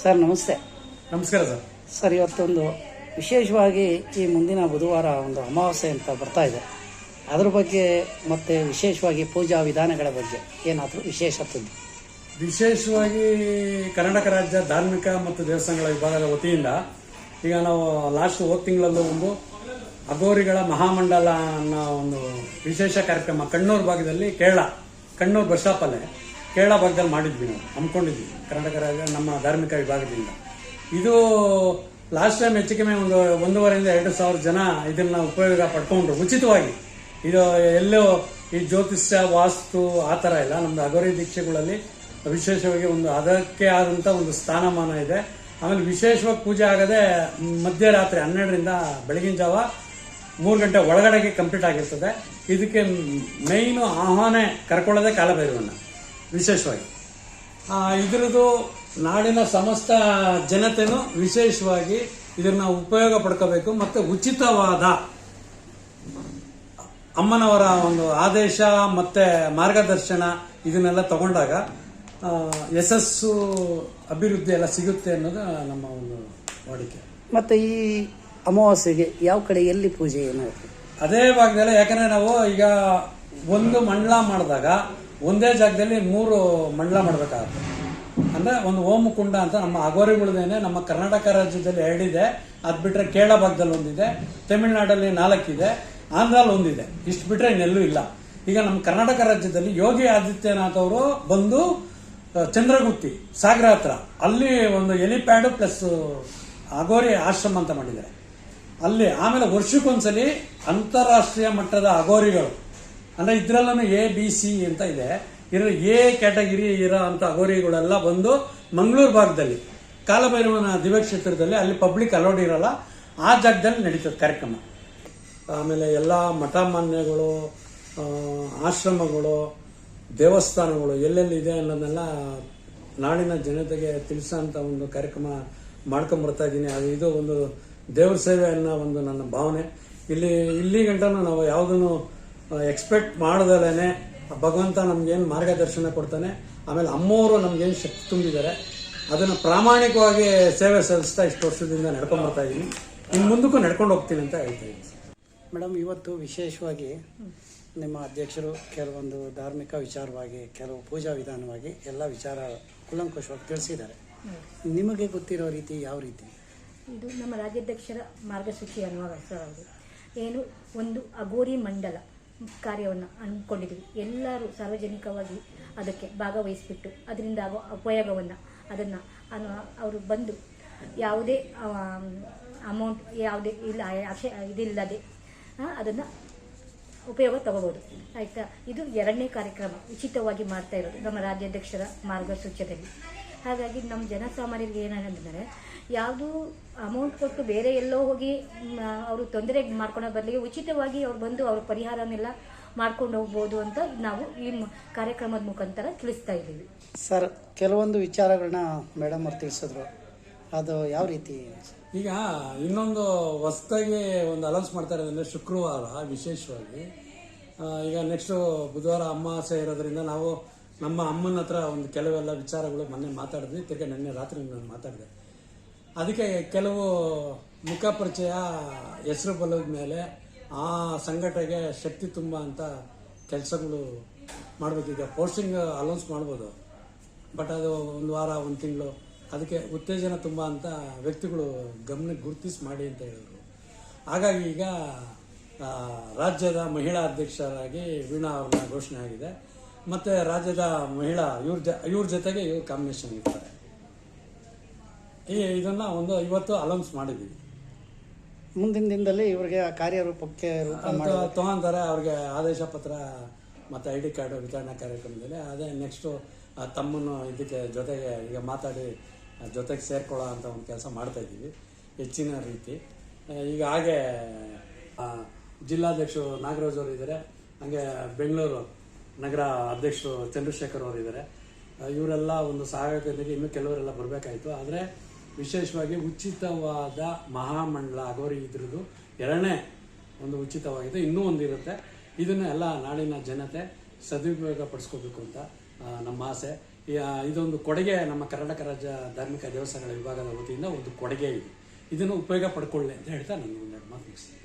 Sir ನಮಸ್ತೆ. ನಮಸ್ಕಾರ sir. Sir ಇವತ್ತೊಂದು ವಿಶೇಷವಾಗಿ ಈ ಮುಂದಿನ ಬುಧವಾರ ಒಂದು ಅಮಾವಾಸ್ಯೆ ಅಂತ ಬರ್ತಾ ಇದೆ. ಅದ್ರ ಬಗ್ಗೆ ಮತ್ತೆ ವಿಶೇಷವಾಗಿ ಪೂಜಾ ವಿಧಾನಗಳ ಬಗ್ಗೆ ಏನಾದರೂ ವಿಶೇಷತೆ ವಿಶೇಷವಾಗಿ ಕರ್ನಾಟಕ ರಾಜ್ಯ ಧಾರ್ಮಿಕ ಮತ್ತು ದೇವಸ್ಥಾನಗಳ ವಿಭಾಗದ ವತಿಯಿಂದ ಈಗ ನಾವು ಲಾಸ್ಟ್ ಹೋದ ತಿಂಗಳಲ್ಲೂ ಒಂದು ಅಗೋರಿಗಳ ಮಹಾಮಂಡಲ ಅನ್ನೋ ಒಂದು ವಿಶೇಷ ಕಾರ್ಯಕ್ರಮ ಕಣ್ಣೂರು ಭಾಗದಲ್ಲಿ ಕೇರಳ ಕಣ್ಣೂರು ಬಸ್ ಸ್ಟಾಪಲ್ಲೇ ಕೇರಳ ಭಾಗದಲ್ಲಿ ಮಾಡಿದ್ವಿ ನಾವು, ಹಮ್ಮಿಕೊಂಡಿದ್ವಿ. ಕರ್ನಾಟಕ ರಾಜ್ಯ ನಮ್ಮ ಧಾರ್ಮಿಕ ವಿಭಾಗದಿಂದ. ಇದು ಲಾಸ್ಟ್ ಟೈಮ್ ಹೆಚ್ಚು ಕಮ್ಮಿ ಒಂದು ಒಂದೂವರೆಯಿಂದ ಎರಡು ಸಾವಿರ ಜನ ಇದನ್ನ ಉಪಯೋಗ ಪಡ್ಕೊಂಡ್ರು, ಉಚಿತವಾಗಿ. ಇದು ಎಲ್ಲೋ ಈ ಜ್ಯೋತಿಷ್ಯ, ವಾಸ್ತು ಆ ಥರ ಇಲ್ಲ. ನಮ್ದು ಅಗೋರಿ ದೀಕ್ಷೆಗಳಲ್ಲಿ ವಿಶೇಷವಾಗಿ ಒಂದು ಅದಕ್ಕೆ ಆದಂಥ ಒಂದು ಸ್ಥಾನಮಾನ ಇದೆ. ಆಮೇಲೆ ವಿಶೇಷವಾಗಿ ಪೂಜೆ ಆಗದೆ ಮಧ್ಯರಾತ್ರಿ ಹನ್ನೆರಡರಿಂದ ಬೆಳಗಿನ ಜಾವ ಮೂರು ಗಂಟೆ ಒಳಗಡೆಗೆ ಕಂಪ್ಲೀಟ್ ಆಗಿರ್ತದೆ. ಇದಕ್ಕೆ ಮೈನು ಆಹ್ವಾನ ಕರ್ಕೊಳ್ಳೋದೇ ಕಾಲಭೈರವನ್ನ ವಿಶೇಷವಾಗಿ. ಇದರದ್ದು ನಾಡಿನ ಸಮಸ್ತ ಜನತೆನೂ ವಿಶೇಷವಾಗಿ ಇದನ್ನ ಉಪಯೋಗ ಪಡ್ಕೋಬೇಕು ಮತ್ತು ಉಚಿತವಾದ ಅಮ್ಮನವರ ಒಂದು ಆದೇಶ ಮತ್ತೆ ಮಾರ್ಗದರ್ಶನ ಇದನ್ನೆಲ್ಲ ತಗೊಂಡಾಗ ಯಶಸ್ಸು ಅಭಿವೃದ್ಧಿ ಎಲ್ಲ ಸಿಗುತ್ತೆ ಅನ್ನೋದು ನಮ್ಮ ಒಂದು ವಾಡಿಕೆ. ಮತ್ತು ಈ ಅಮಾವಾಸ್ಯೆಗೆ ಯಾವ ಕಡೆ ಎಲ್ಲಿ ಪೂಜೆ ಏನಾಗುತ್ತೆ ಅದೇ ಭಾಗದಲ್ಲಿ ಯಾಕಂದ್ರೆ ನಾವು ಈಗ ಒಂದು ಮಂಡಲ ಮಾಡಿದಾಗ ಒಂದೇ ಜಾಗದಲ್ಲಿ ಮೂರು ಮಂಡಲ ಮಾಡಬೇಕಾಗುತ್ತೆ. ಅಂದರೆ ಒಂದು ಓಮಕುಂಡ ಅಂತ ನಮ್ಮ ಅಗೋರಿಗಳದೇನೆ ನಮ್ಮ ಕರ್ನಾಟಕ ರಾಜ್ಯದಲ್ಲಿ ಎರಡಿದೆ. ಅದು ಬಿಟ್ಟರೆ ಕೇರಳ ಭಾಗದಲ್ಲಿ ಒಂದಿದೆ, ತಮಿಳುನಾಡಲ್ಲಿ ನಾಲ್ಕಿದೆ ಆಂಧ್ರಲ್ಲಿ ಒಂದಿದೆ. ಇಷ್ಟು ಬಿಟ್ಟರೆ ಇನ್ನೆಲ್ಲೂ ಇಲ್ಲ. ಈಗ ನಮ್ಮ ಕರ್ನಾಟಕ ರಾಜ್ಯದಲ್ಲಿ ಯೋಗಿ ಆದಿತ್ಯನಾಥ್ ಅವರು ಬಂದು ಚಂದ್ರಗುತ್ತಿ, ಸಾಗರ ಹತ್ರ. ಅಲ್ಲಿ ಒಂದು ಎಲಿಪ್ಯಾಡ್ ಪ್ಲಸ್ ಅಗೋರಿ ಆಶ್ರಮ ಅಂತ ಮಾಡಿದ್ದಾರೆ. ಅಲ್ಲಿ ಆಮೇಲೆ ವರ್ಷಕ್ಕೊಂದ್ಸಲಿ ಅಂತಾರಾಷ್ಟ್ರೀಯ ಮಟ್ಟದ ಅಗೋರಿಗಳು ಅಂದ್ರೆ ಇದ್ರಲ್ಲೂ ಎ ಬಿ ಸಿ ಅಂತ ಇದೆ. ಇರೋ ಎ ಕ್ಯಾಟಗಿರಿ ಇರೋ ಅಂತ ಅಗೋರಿಗಳೆಲ್ಲ ಬಂದು ಮಂಗಳೂರು ಭಾಗದಲ್ಲಿ, ಕಾಲಭೈರವನ ದಿವ್ಯಕ್ಷೇತ್ರದಲ್ಲಿ ಅಲ್ಲಿ ಪಬ್ಲಿಕ್ ಅಲೌಡ್ ಇರಲ್ಲ. ಆ ಜಾಗದಲ್ಲಿ ನಡೀತದೆ ಕಾರ್ಯಕ್ರಮ. ಆಮೇಲೆ ಎಲ್ಲ ಮಠ ಮಾನ್ಯಗಳು ಆಶ್ರಮಗಳು, ದೇವಸ್ಥಾನಗಳು ಎಲ್ಲೆಲ್ಲಿದೆ ಅನ್ನೋದನ್ನೆಲ್ಲ ನಾಡಿನ ಜನತೆಗೆ ತಿಳಿಸೋಂಥ ಒಂದು ಕಾರ್ಯಕ್ರಮ ಮಾಡ್ಕೊಂಬರ್ತಾ ಇದ್ದೀನಿ ಅದು ಇದು ಒಂದು ದೇವ್ರ ಸೇವೆ ಅನ್ನೋ ಒಂದು ನನ್ನ ಭಾವನೆ. ಇಲ್ಲಿ ಇಲ್ಲಿ ಗಂಟನೂ ನಾವು ಯಾವುದನ್ನು ಎಕ್ಸ್ಪೆಕ್ಟ್ ಮಾಡ್ದಲೇನೆ ಭಗವಂತ ನಮ್ಗೇನು ಮಾರ್ಗದರ್ಶನ ಕೊಡ್ತಾನೆ. ಆಮೇಲೆ ಅಮ್ಮವರು ನಮ್ಗೇನು ಶಕ್ತಿ ತುಂಬಿದ್ದಾರೆ. ಅದನ್ನು ಪ್ರಾಮಾಣಿಕವಾಗಿ ಸೇವೆ ಸಲ್ಲಿಸ್ತಾ ಇಷ್ಟು ವರ್ಷದಿಂದ ನಡ್ಕೊಂಡು ಬರ್ತಾ ಇದ್ದೀನಿ ಇನ್ನು ಮುಂದಕ್ಕೂ ನಡ್ಕೊಂಡು ಹೋಗ್ತೀನಿ ಅಂತ ಹೇಳ್ತಾ ಇದ್ದೀನಿ ಮೇಡಮ್ ಇವತ್ತು ವಿಶೇಷವಾಗಿ ನಿಮ್ಮ ಅಧ್ಯಕ್ಷರು ಕೆಲವೊಂದು ಧಾರ್ಮಿಕ ವಿಚಾರವಾಗಿ ಕೆಲವು ಪೂಜಾ ವಿಧಾನವಾಗಿ ಎಲ್ಲ ವಿಚಾರ ಕುಲಂಕುಶವಾಗಿ ತಿಳಿಸಿದ್ದಾರೆ. ನಿಮಗೆ ಗೊತ್ತಿರೋ ರೀತಿ ಯಾವ ರೀತಿ? ಇದು ನಮ್ಮ ರಾಜ್ಯಾಧ್ಯಕ್ಷರ ಮಾರ್ಗಸೂಚಿ ಅನ್ನುವ ಅವರು ಏನು ಒಂದು ಅಗೋರಿ ಮಂಡಲ. ಕಾರ್ಯವನ್ನು ಅಂದ್ಕೊಂಡಿದ್ವಿ ಎಲ್ಲರೂ ಸಾರ್ವಜನಿಕವಾಗಿ ಅದಕ್ಕೆ ಭಾಗವಹಿಸಿಬಿಟ್ಟು ಅದರಿಂದ ಆಗೋ ಉಪಯೋಗವನ್ನು ಅದನ್ನು ಅವರು ಬಂದು ಯಾವುದೇ ಅಮೌಂಟ್ ಯಾವುದೇ ಇಲ್ಲ ಅಕ್ಷ ಇದಿಲ್ಲದೆ ಅದನ್ನು ಉಪಯೋಗ ತಗೋಬೋದು. ಆಯಿತಾ? ಇದು ಎರಡನೇ ಕಾರ್ಯಕ್ರಮ. ಉಚಿತವಾಗಿ ಮಾಡ್ತಾ ಇರೋದು ನಮ್ಮ ರಾಜ್ಯಾಧ್ಯಕ್ಷರ ಮಾರ್ಗಸೂಚದಲ್ಲಿ ಹಾಗಾಗಿ ನಮ್ಮ ಜನಸಾಮಾನ್ಯರಿಗೆ ಏನಂದರೆ ಯಾವುದು ಅಮೌಂಟ್ ಕೊಟ್ಟು ಬೇರೆ ಎಲ್ಲೋ ಹೋಗಿ ಅವರು ತೊಂದರೆ ಮಾಡ್ಕೊಳ್ಳೋ ಬದಲಿಗೆ ಉಚಿತವಾಗಿ ಅವ್ರು ಬಂದು ಅವ್ರ ಪರಿಹಾರನೆಲ್ಲ ಮಾಡ್ಕೊಂಡು ಹೋಗ್ಬೋದು ಅಂತ ನಾವು ಈ ಕಾರ್ಯಕ್ರಮದ ಮುಖಾಂತರ ತಿಳಿಸ್ತಾ ಇದ್ದೀವಿ. ಸರ್ ಕೆಲವೊಂದು ವಿಚಾರಗಳನ್ನ ಮೇಡಮ್ ಅವ್ರು ತಿಳಿಸಿದ್ರು. ಅದು ಯಾವ ರೀತಿ? ಈಗ ಇನ್ನೊಂದು ಹೊಸದಾಗಿ ಒಂದು ಅನೌನ್ಸ್ ಮಾಡ್ತಾ ಇರೋದಂದರೆ ಶುಕ್ರವಾರ ವಿಶೇಷವಾಗಿ. ಈಗ ನೆಕ್ಸ್ಟು ಬುಧವಾರ ಅಮಾವಾಸ್ಯೆ ಇರೋದ್ರಿಂದ ನಾವು ನಮ್ಮ ಅಮ್ಮನ ಹತ್ರ ಒಂದು ಕೆಲವೆಲ್ಲ ವಿಚಾರಗಳು ಮೊನ್ನೆ ಮಾತಾಡಿದ್ವಿ. ತಿರ್ಗಿ ನಿನ್ನೆ ರಾತ್ರಿ ನಾನು ಮಾತಾಡಿದೆ. ಅದಕ್ಕೆ ಕೆಲವು ಮುಖ ಪರಿಚಯ, ಹೆಸರು ಬಲದ ಮೇಲೆ ಆ ಸಂಘಟನೆಗೆ ಶಕ್ತಿ ತುಂಬ ಅಂತ ಕೆಲಸಗಳು ಮಾಡಬೇಕೀಗ ಪೋಸ್ಟಿಂಗ್ ಅಲೌನ್ಸ್ ಮಾಡ್ಬೋದು. ಬಟ್ ಅದು ಒಂದು ವಾರ, ಒಂದು ತಿಂಗಳು. ಅದಕ್ಕೆ ಉತ್ತೇಜನ ತುಂಬ ಅಂತ ವ್ಯಕ್ತಿಗಳು ಗಮನಕ್ಕೆ ಗುರುತಿಸಿ ಮಾಡಿ ಅಂತ ಹೇಳಿದ್ರು. ಹಾಗಾಗಿ ಈಗ ರಾಜ್ಯದ ಮಹಿಳಾ ಅಧ್ಯಕ್ಷರಾಗಿ ವೀಣಾ ಅವ್ರನ್ನ ಘೋಷಣೆ ಆಗಿದೆ. ಮತ್ತೆ ರಾಜ್ಯದ ಮಹಿಳಾ ಇವ್ರ ಜ ಇವ್ರ ಜೊತೆಗೆ ಇವ್ರು ಕಾಂಬಿನೇಷನ್ ಇರ್ತಾರೆ. ಈ ಇದನ್ನ ಒಂದು ಇವತ್ತು ಅಲೌನ್ಸ್ ಮಾಡಿದ್ದೀವಿ ಮುಂದಿನ ದಿನದಲ್ಲಿ ಇವರಿಗೆ ಕಾರ್ಯರೂಪಕ್ಕೆ ರೂಪ ಮಾಡಿ ಅಂತ ತಗೊಂತಾರೆ ಅವ್ರಿಗೆ ಆದೇಶ ಪತ್ರ ಮತ್ತು ಐ ಡಿ ಕಾರ್ಡ್ ವಿತರಣಾ ಕಾರ್ಯಕ್ರಮದಲ್ಲಿ ಅದೇ ನೆಕ್ಸ್ಟು ತಮ್ಮನ್ನು ಇದಕ್ಕೆ ಜೊತೆಗೆ ಈಗ ಮಾತಾಡಿ ಆ, ಜೊತೆಗೆ ಸೇರ್ಕೊಳ್ಳೋ ಅಂತ ಒಂದು ಕೆಲಸ ಮಾಡ್ತಾ ಇದ್ದೀವಿ ಹೆಚ್ಚಿನ ರೀತಿ. ಆ, ಈಗ ಹಾಗೆ ಆ, ಜಿಲ್ಲಾಧ್ಯಕ್ಷರು ನಾಗರಾಜ್ ಅವರು ಇದ್ದಾರೆ ಹಾಗೆ ಬೆಂಗಳೂರು ನಗರ ಅಧ್ಯಕ್ಷರು ಚಂದ್ರಶೇಖರ್ ಅವರು ಇದ್ದಾರೆ ಇವರೆಲ್ಲ ಒಂದು ಸಹಾಯಕರಿಗೆ ಇನ್ನೂ ಕೆಲವರೆಲ್ಲ ಬರಬೇಕಾಯಿತು. ಆದರೆ ವಿಶೇಷವಾಗಿ ಉಚಿತವಾದ ಮಹಾಮಂಡಲ ಅಗೋರಿ ಇದ್ರದ್ದು ಎರಡನೇ ಒಂದು ಉಚಿತವಾಗಿದೆ ಇನ್ನೂ ಒಂದು ಇರುತ್ತೆ ಇದನ್ನು ಎಲ್ಲ ನಾಡಿನ ಜನತೆ ಸದುಪಯೋಗ ಪಡಿಸ್ಕೋಬೇಕು ಅಂತ ನಮ್ಮ ಆಸೆ. ಇದೊಂದು ಕೊಡುಗೆ ನಮ್ಮ ಕರ್ನಾಟಕ ರಾಜ್ಯ ಧಾರ್ಮಿಕ ದೇವಸ್ಥಾನಗಳ ವಿಭಾಗದ ವತಿಯಿಂದ ಒಂದು ಕೊಡುಗೆ ಇದೆ. ಇದನ್ನು ಉಪಯೋಗ ಪಡ್ಕೊಳ್ಳಿ ಅಂತ ಹೇಳ್ತಾ ನಾನು ಒಂದೆರಡು ಮಾತು ಮುಗಿಸ್ತೀನಿ.